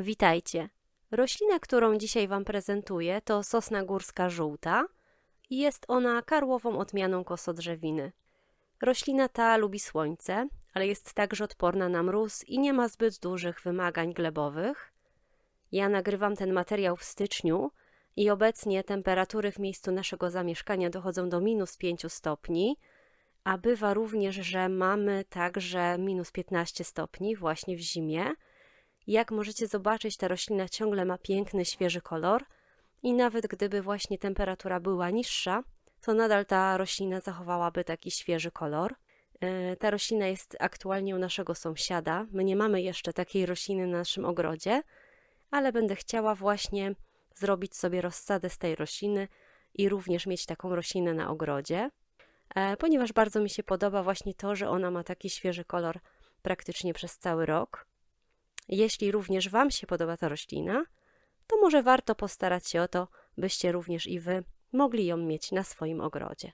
Witajcie. Roślina, którą dzisiaj Wam prezentuję, to sosna górska żółta i jest ona karłową odmianą kosodrzewiny. Roślina ta lubi słońce, ale jest także odporna na mróz i nie ma zbyt dużych wymagań glebowych. Ja nagrywam ten materiał w styczniu i obecnie temperatury w miejscu naszego zamieszkania dochodzą do minus 5 stopni, a bywa również, że mamy także minus 15 stopni właśnie w zimie. Jak możecie zobaczyć, ta roślina ciągle ma piękny, świeży kolor i nawet gdyby właśnie temperatura była niższa, to nadal ta roślina zachowałaby taki świeży kolor. E, Ta roślina jest aktualnie u naszego sąsiada. My nie mamy jeszcze takiej rośliny na naszym ogrodzie, ale będę chciała właśnie zrobić sobie rozsadę z tej rośliny i również mieć taką roślinę na ogrodzie, e, ponieważ bardzo mi się podoba właśnie to, że ona ma taki świeży kolor praktycznie przez cały rok. Jeśli również Wam się podoba ta roślina, to może warto postarać się o to, byście również i Wy mogli ją mieć na swoim ogrodzie.